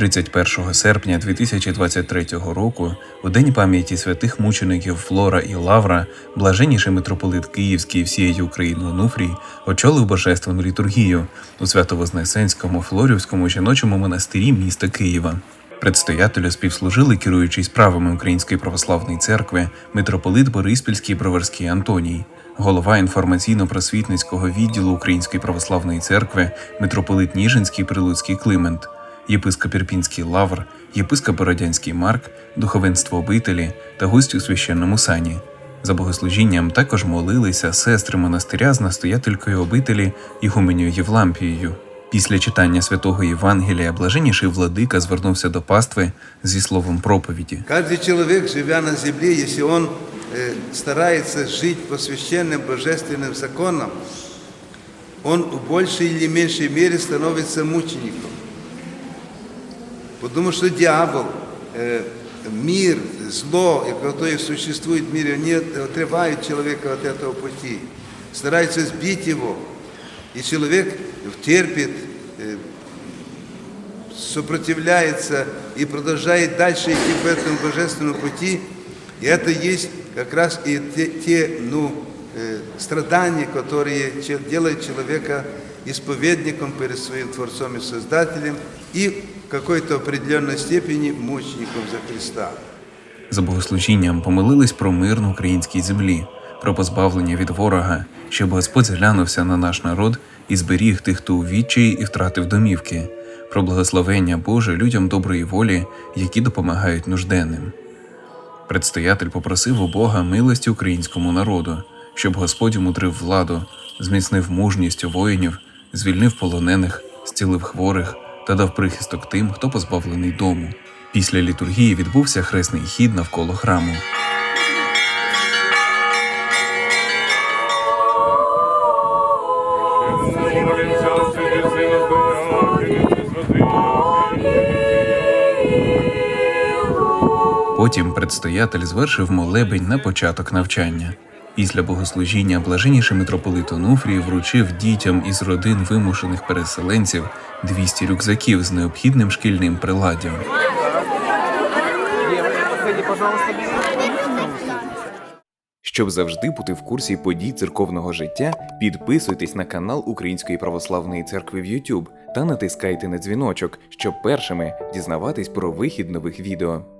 31 серпня 2023 року, у день пам'яті святих мучеників Флора і Лавра, блаженніший митрополит Київський всієї України Онуфрій очолив божественну літургію у Свято-Вознесенському Флорівському жіночому монастирі міста Києва. Предстоятелю співслужили керуючий справами Української православної церкви митрополит Бориспільський Броварський Антоній, голова інформаційно-просвітницького відділу Української православної церкви митрополит Ніжинський Прилуцький Климент, єпископ Ірпінський Лавр, єпископ Бородянський Марк, духовенство обителі та гості у священному сані. За богослужінням також молилися сестри монастиря з настоятелькою обителі Ігуменю Євлампією. Після читання святого Євангелія блаженніший владика звернувся до пастви зі словом проповіді. Каждый человек, живя на земле, если он э, старается жить по священным божественным законам, он в большей или меньшей мере становится мучеником. Потому что дьявол, э, мир, зло, и которое существует в мире, они отрывают человека от этого пути, стараются сбить его. И человек терпит, э, сопротивляется и продолжает дальше идти по этому божественному пути. И это есть как раз и те, те, ну, э, страдания, которые че- делают человека исповедником перед своим Творцом и Создателем и в какой-то определенной степени мучеником за Христа. За богослужінням помолились про мир на українській землі, про позбавлення від ворога, щоб Господь зглянувся на наш народ і зберіг тих, хто у відчаї і втратив домівки, про благословення Боже людям доброї волі, які допомагають нужденним. Предстоятель попросив у Бога милості українському народу, щоб Господь умудрив владу, зміцнив мужність у воїнів, звільнив полонених, зцілив хворих та дав прихисток тим, хто позбавлений дому. Після літургії відбувся хресний хід навколо храму. Потім предстоятель звершив молебень на початок навчання. Після богослужіння блаженніший митрополит Онуфрій вручив дітям із родин вимушених переселенців 200 рюкзаків з необхідним шкільним приладдям. Щоб завжди бути в курсі подій церковного життя, підписуйтесь на канал Української православної церкви в YouTube та натискайте на дзвіночок, щоб першими дізнаватись про вихід нових відео.